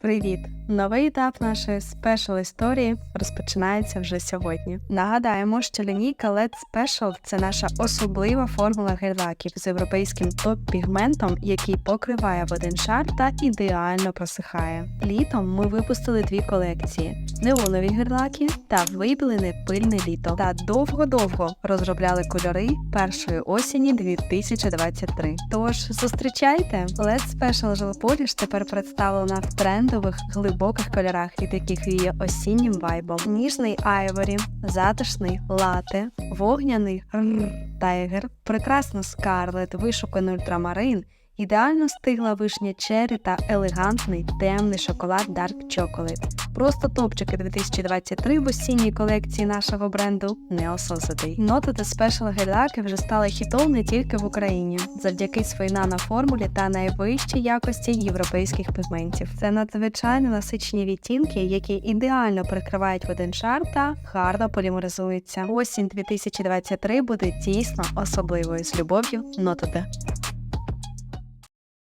Привіт! Новий етап нашої спешл історії розпочинається вже сьогодні. Нагадаємо, що лінійка LED Special – це наша особлива формула гель-лаків з європейським топ-пігментом, який покриває в один шар та ідеально просихає. Літом ми випустили дві колекції: неонові гель-лаки та вибілене пильне літо. Та довго-довго розробляли кольори першої осені 2023. Тож зустрічайте! LED Special Gel Polish тепер представлена в трендових глибоких кольорах, від яких віє осіннім вайбом. Ніжний айворі, затишний лате, вогняний тайгер, прекрасно скарлет, вишуканий ультрамарин, ідеально стигла вишня чері та елегантний темний шоколад Dark Chocolate. Просто топчики 2023 в осінній колекції нашого бренду Неососитий. Ноти та спешл гель-лаки вже стали хітом не тільки в Україні, завдяки своїй наноформулі та найвищій якості європейських пігментів. Це надзвичайно насичені відтінки, які ідеально прикривають один шар та гарно полімеризуються. Осінь 2023 буде дійсно особливою з любов'ю Нотоде.